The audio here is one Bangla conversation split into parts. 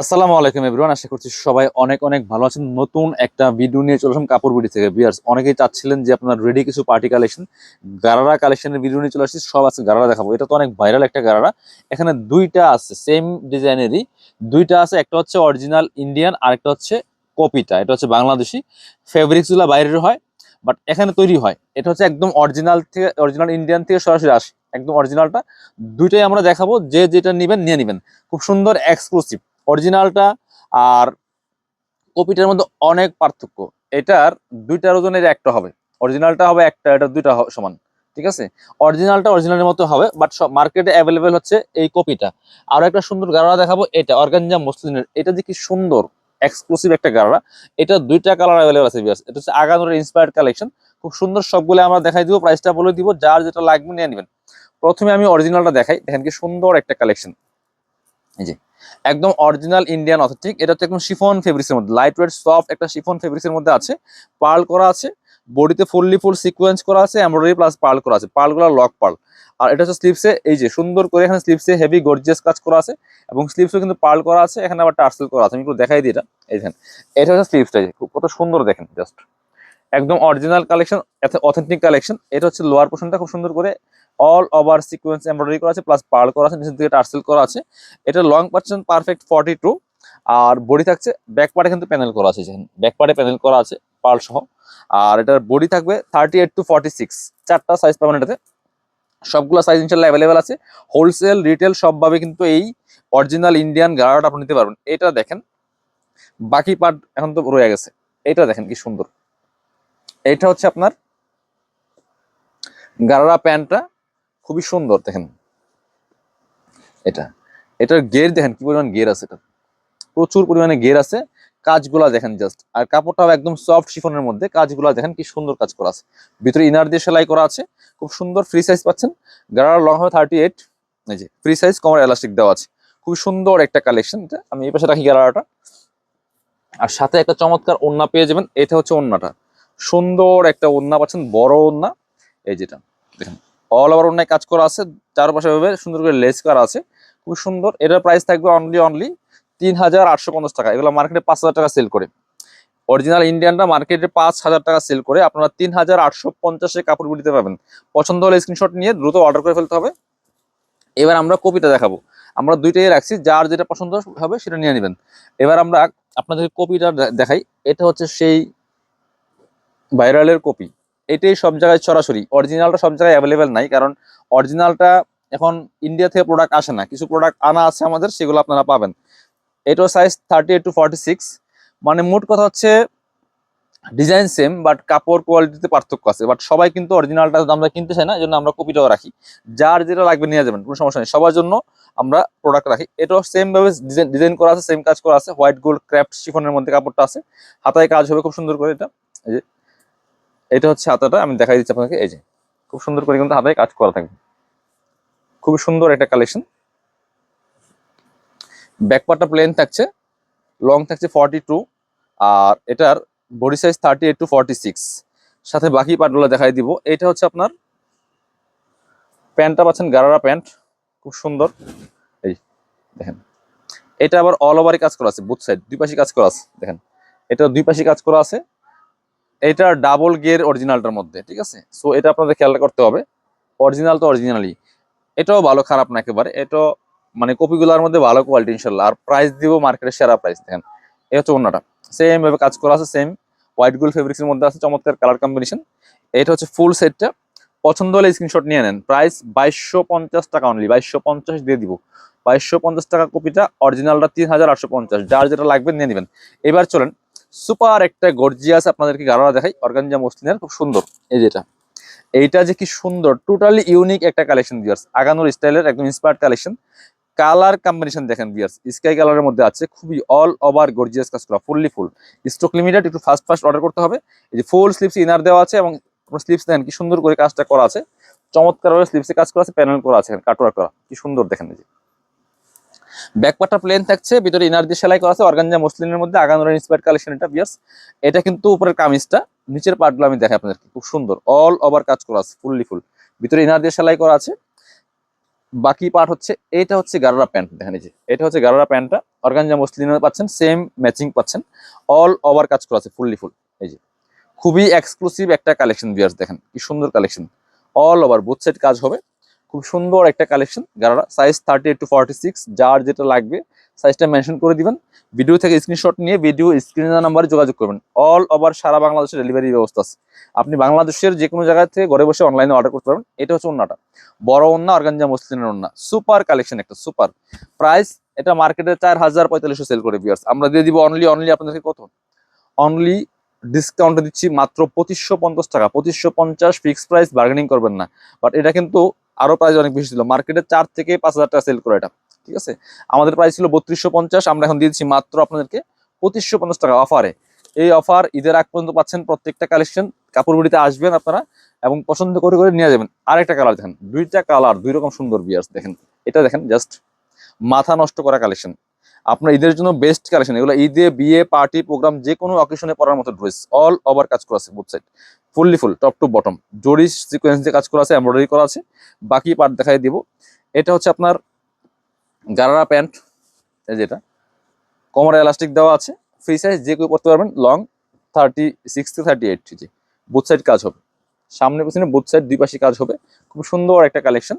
আসসালামু আলাইকুম এভরিওয়ান আশা করছি সবাই অনেক অনেক ভালো আছেন। নতুন একটা ভিডিও নিয়ে চলে আসলাম কাপড় বিডি থেকে। বিয়ার্স অনেকেই চাচ্ছিলেন যে আপনার রেডি কিছু পার্টি কালেকশন গারারা কালেকশনের ভিডিও নিয়ে চলে আসছি, সব আছে গারারা দেখাবো। এটা তো অনেক ভাইরাল একটা গারারা। এখানে দুইটা আছে সেম ডিজাইনেরই দুইটা আছে, একটা হচ্ছে অরিজিনাল ইন্ডিয়ান আর একটা হচ্ছে কপিটা। এটা হচ্ছে বাংলাদেশি। ফেব্রিক্সগুলো বাইরের হয় বাট এখানে তৈরি হয়। এটা হচ্ছে একদম অরিজিনাল থেকে অরিজিনাল ইন্ডিয়ান থেকে সরাসরি আসে। একদম অরিজিনালটা দুইটাই আমরা দেখাবো, যে যেটা নেবেন, নিয়ে নেবেন। খুব সুন্দর এক্সক্লুসিভ অরিজিনালটা আর কপিটার মধ্যে অনেক পার্থক্য। এটার দুইটার ওজনের একটা হবে। অরিজিনালটা হবে একটা, এটা দুইটা সমান, ঠিক আছে? অরিজিনালটা অরিজিনালের মতো হবে বাট সব মার্কেটে অ্যাভেলেবেল হচ্ছে এই কপিটা। আরও একটা সুন্দর গাড়া দেখাবো, এটা অর্গানজা মসলিনের। এটা যে কি সুন্দর এক্সক্লুসিভ একটা গাড়া। এটা দুইটা কালার অ্যাভেলেবেল আছে বিয়াস এটা হচ্ছে আগানোর ইন্সপায়ার্ড কালেকশন খুব সুন্দর সবগুলো আমরা দেখাই দিব প্রাইসটা বলে দিব, যার যেটা লাগবে নিয়ে নেবেন। প্রথমে আমি অরিজিনালটা দেখাই, দেখেন কি সুন্দর একটা কালেকশন এই যে, একদম অরিজিনাল ইন্ডিয়ান অথেন্টিক এটা হচ্ছে একদম শিফন ফেব্রিক্সের মধ্যে লাইট ওয়েট সফট একটা শিফন ফেব্রিক্সের মধ্যে আছে পার্ল করা আছে, বডিতে ফুললি ফুল সিকোয়েন্স করা আছে এমব্রয়ডারি প্লাস পার্ল করা আছে পার্লগুলো লক পার্ল আর এটা হচ্ছে স্লিপসে এই যে, সুন্দর করে এখানে স্লিপসে হেভি গর্জিয়াস কাজ করা আছে, এবং স্লিপসও কিন্তু পার্ল করা আছে, এখানে আবার টার্সেল করা আছে, আমি একটু দেখাই দিই এটা, এই দেখেন, এটা হচ্ছে স্লিপসটা কত সুন্দর দেখেন জাস্ট একদম অরিজিনাল কালেকশন অথেন্টিক কালেকশন এটা হচ্ছে লোয়ার পোর্শনটা খুব সুন্দর করে অল ওভার সিকোয়েন্স এমব্রয়ডারি করা আছে প্লাস পার্ল করা আছে, নিচের দিকে টার্সেল করা আছে। এটা লং পাচ্ছেন পারফেক্ট ফর্টি টু আর বডি থাকছে ব্যাক পার্টে কিন্তু প্যানেল করা আছে যেখানে ব্যাক পার্টে প্যানেল করা আছে পার্ল সহ। আর এটার বডি থাকবে thirty eight to forty six চারটা সাইজ পাবেন এটাতে। সবগুলো সাইজ ইনশাল্লাহ অ্যাভেলেবেল আছে। হোলসেল রিটেল সবভাবে কিন্তু এই অরিজিনাল ইন্ডিয়ান গাড়াটা আপনি নিতে পারবেন। এটা দেখেন, বাকি পার্ট এখন তো রয়ে গেছে। এটা দেখেন কি সুন্দর। এটা হচ্ছে আপনার গারারা প্যান্টটা খুবই সুন্দর, দেখেন। এটা, এটার গের দেখেন কি পরিমাণ গের আছে এটা। প্রচুর পরিমাণে গের আছে। কাজগুলা দেখেন জাস্ট আর কাপড়টাও একদম সফট শিফনের মধ্যে, কাজগুলা দেখেন কি সুন্দর কাজ করা আছে। ভিতরে ইনার দিয়ে সেলাই করা আছে, খুব সুন্দর ফ্রি সাইজ পাচ্ছেন। গারার লং হবে থার্টি এইট এই যে ফ্রি সাইজ কমার এলাস্টিক দেওয়া আছে। খুব সুন্দর একটা কালেকশন এটা। আমি এই পাশে রাখি গারাটা আর সাথে একটা চমৎকার ওন্না পেয়ে যাবেন, এটা হচ্ছে ওন্নাটা সুন্দর একটা ওন্না পাচ্ছেন, বড় ওন্না এই যেটা, দেখেন। অল ওভার অন্যায় কাজ করা আছে, চারপাশে ভাবে সুন্দর করে লেস করা আছে খুব সুন্দর। এটার প্রাইস থাকবে অনলি অনলি তিন হাজার আটশো পঞ্চাশ টাকা। এগুলো মার্কেটে পাঁচ হাজার টাকা সেল করে। অরিজিনাল ইন্ডিয়ানটা মার্কেটে পাঁচ হাজার টাকা সেল করে, আপনারা তিন হাজার আটশো পঞ্চাশে কাপড় দিতে পারবেন পছন্দ হলে স্ক্রিনশট নিয়ে দ্রুত অর্ডার করে ফেলতে হবে। এবার আমরা কপিটা দেখাবো। আমরা দুইটাই রাখছি, যার যেটা পছন্দ হবে সেটা নিয়ে নেবেন। এবার আমরা আপনাদের কপিটা দেখাই। এটা হচ্ছে সেই ভাইরালের কপি। এটাই সব জায়গায় সরাসরি। অরিজিনালটা সব জায়গায় অ্যাভেলেবেল নাই, কারণ অরিজিনালটা এখন ইন্ডিয়া থেকে প্রোডাক্ট আসে না। কিছু প্রোডাক্ট আনা আছে আমাদের, সেগুলো আপনারা পাবেন। এটাও size thirty eight to forty six মানে মোট কথা হচ্ছে ডিজাইন সেম বাট কাপড় কোয়ালিটিতে পার্থক্য আছে। বাট সবাই কিন্তু অরিজিনালটা আমরা কিনতে চাই না, এই জন্য আমরা কপিটাও রাখি। যার যেটা লাগবে নিয়ে যাবেন, কোনো সমস্যা নেই। সবার জন্য আমরা প্রোডাক্ট রাখি। এটাও সেমভাবে ডিজাইন ডিজাইন করা আছে সেম কাজ করা আছে। হোয়াইট গোল্ড ক্র্যাফট শিফনের মধ্যে কাপড়টা আছে। হাতায় কাজ হবে, খুব সুন্দর করে এটা। এই যে এটা হচ্ছে হাতাটা আমি দেখাই দিচ্ছি আপনাকে, এই যে। খুব সুন্দর করে কিন্তু হাতায় কাজ করা থাকবে। খুবই সুন্দর একটা কালেকশন ব্যাকপার্টটা প্লেন থাকছে লং থাকছে ফর্টি টু আর এটার body size thirty eight to forty six সাথে বাকি পার্টগুলো দেখাই দিব। এটা হচ্ছে আপনার প্যান্টটা পাচ্ছেন গারারা প্যান্ট, খুব সুন্দর। এই দেখেন। এটা আবার অল ওভারই কাজ করা আছে বুথ সাইড দুই পাশে কাজ করা আছে, দেখেন। এটা দুই পাশে কাজ করা আছে। এটা ডাবল গিয়ার অরিজিনালটার মধ্যে, ঠিক আছে? সো এটা আপনাদের খেয়াল করতে হবে। অরিজিনাল তো অরিজিনালি এটাও ভালো, খারাপ না একেবারে। এটা মানে কপিগুলোর মধ্যে ভালো কোয়ালিটি ইনশাল্লাহ আর প্রাইস দিব মার্কেটের সেরা প্রাইস দেখেন। এই হচ্ছে অন্যটা। সেম ভাবে কাজ করা আছে সেম হোয়াইট গোল্ড ফেব্রিক্সের মধ্যে আছে চমৎকার কালার কম্বিনেশন এটা হচ্ছে ফুল সেটটা পছন্দ হলে স্ক্রিনশট নিয়ে নেন। প্রাইস বাইশশো পঞ্চাশ টাকা অনলি বাইশশো পঞ্চাশ দিয়ে দিব। বাইশশো পঞ্চাশ টাকা কপিটা অরিজিনালটা তিন হাজার আটশো পঞ্চাশ। যার যেটা লাগবে নিয়ে নেবেন। এবার চলেন। সুপার একটা গর্জিয়াস আপনাদেরকে গাড়া দেখাই, অর্গানজা মসলিনের, খুব সুন্দর। এই যেটা, এইটা যে কি সুন্দর টোটালি ইউনিক একটা কালেকশন বিয়ার্স আগানোর স্টাইলের একদম ইন্সপায়ার্ড কালেকশন কালার কম্বিনেশন দেখেন বিয়ার্স স্কাই কালারের মধ্যে আছে, খুবই অল ওভার গর্জিয়াস কাজ করা ফুললি ফুল স্টক লিমিটেড একটু ফাস্ট ফাস্ট অর্ডার করতে হবে। এই যে ফুল স্লিপস ইনার দেওয়া আছে এবং স্লিপস দেখেন, কি সুন্দর করে কাজটা করা আছে। চমৎকার ভাবে স্লিপসে কাজ করা আছে প্যানেল করা আছে কাটওয়ার করা। কি সুন্দর দেখেন এই যে। ব্যাকপার্টটা প্লেন থাকছে, ভিতরে ইনার দিয়ে সেলাই করা আছে, অর্গানজা মসলিনের মধ্যে আগানোর ইন্সপায়ার্ড কালেকশন এটা বিয়ার্স এটা কিন্তু উপরের কামিজটা, নিচের পার্টগুলো আমি দেখাই আপনাদেরকে, খুব সুন্দর অল ওভার কাজ করা আছে ফুললি ফুল ভিতরে ইনার দিয়ে সেলাই করা আছে। বাকি পার্ট হচ্ছে, এটা হচ্ছে গারারা প্যান্ট দেখেন যে, এটা হচ্ছে গারারা প্যান্টটা অর্গানজা মসলিনের পাচ্ছেন সেম ম্যাচিং পাচ্ছেন অল ওভার কাজ করা আছে ফুললি ফুল এই যে। খুবই এক্সক্লুসিভ একটা কালেকশন বিয়ার্স দেখেন, কি সুন্দর collection all over both set কাজ হবে। খুব সুন্দর একটা collection gharara size thirty eight to forty six যার যেটা লাগবে সাইজটা মেনশন করে দিবেন। ভিডিও থেকে স্ক্রিনশট নিয়ে ভিডিও স্ক্রিনের নাম্বারে যোগাযোগ করবেন। অল ওভার সারা বাংলাদেশের ডেলিভারি ব্যবস্থা আছে। আপনি বাংলাদেশের যে কোনো জায়গা থেকে ঘরে বসে অনলাইনে অর্ডার করতে পারবেন। এটা হচ্ছে অন্যটা বড় অন্য অর্গানজা মসলিনের অন্য সুপার কালেকশন একটা সুপার প্রাইস এটা মার্কেটে চার হাজার পঁয়তাল্লিশশো সেল করে বিয়ার্স আমরা দিয়ে দিব অনলি অনলি আপনাদেরকে কত? অনলি ডিসকাউন্টে দিচ্ছি মাত্র পঁচিশশো পঞ্চাশ টাকা। পঁচিশশো পঞ্চাশ ফিক্স প্রাইস বার্গেনিং করবেন না। বাট এটা কিন্তু আরও প্রাইস অনেক বেশি ছিল। মার্কেটে চার থেকে পাঁচ হাজার টাকা সেল করে এটা, ঠিক আছে? আমাদের প্রাইস ছিল বত্রিশশো পঞ্চাশ, আমরা এখন দিয়েছি মাত্র আপনাদেরকে পঁচিশশো পঞ্চাশ টাকা অফারে এই অফার ঈদের আগ পর্যন্ত পাচ্ছেন প্রত্যেকটা কালেকশন কাপড়গুলিতে আসবেন আপনারা এবং পছন্দ করে করে নিয়ে যাবেন। আরেকটা কালার দেখেন, দুইটা কালার দুই রকম সুন্দর বিয়ার্স দেখেন। এটা দেখেন জাস্ট মাথা নষ্ট করা কালেকশন আপনার ঈদের জন্য বেস্ট কালেকশন এগুলো ঈদে, বিয়ে পার্টি প্রোগ্রাম যে কোনো অকেশনে পরার মতো ড্রেস অল ওভার কাজ করা আছে fully full top to bottom জরি সিকোয়েন্স দিয়ে কাজ করা আছে এমব্রয়ডারি করা আছে। বাকি পার্ট দেখাই দিব। এটা হচ্ছে আপনার গারারা প্যান্ট, এই যেটা কোমরে এলাস্টিক দেওয়া আছে। ফ্রি সাইজ যে কেউ পড়তে পারবেন। Long thirty six to thirty eight G both side কাজ হবে। সামনে পিছনে বুথ সাইড দুই পাশে কাজ হবে। খুব সুন্দর একটা কালেকশন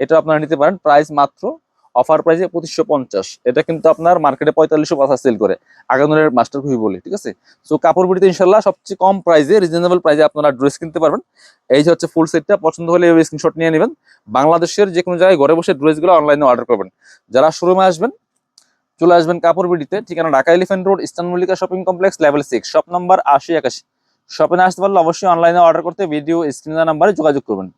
এটা আপনারা নিতে পারেন। প্রাইস মাত্র অফার প্রাইসে পঁচিশশো পঞ্চাশ। এটা কিন্তু আপনার মার্কেটে পঁয়তাল্লিশশো পাঁচা সেল করে। আগামনের মাস্টার খুবই বলে, ঠিক আছে? সো কাপড় বিড়িতে ইনশাল্লাহ সবচেয়ে কম প্রাইসে রিজনেবল প্রাইসে আপনারা ড্রেস কিনতে পারবেন। এই যে হচ্ছে ফুল সেটটা পছন্দ হলে এই স্ক্রিনশট নিয়ে নেবেন। বাংলাদেশের যে কোনো জায়গায় ঘরে বসে ড্রেসগুলো অনলাইনে অর্ডার করবেন। যারা শোরুমে আসবেন, চলে আসবেন কাপড় বিডিতে ঠিকানা Dhaka elephant road eastern Mallika shopping complex level six shop number আশি একাশি। শপে আসতে পারলে অবশ্যই অনলাইনে অর্ডার করতে ভিডিও স্ক্রিনের নাম্বারে যোগাযোগ করবেন।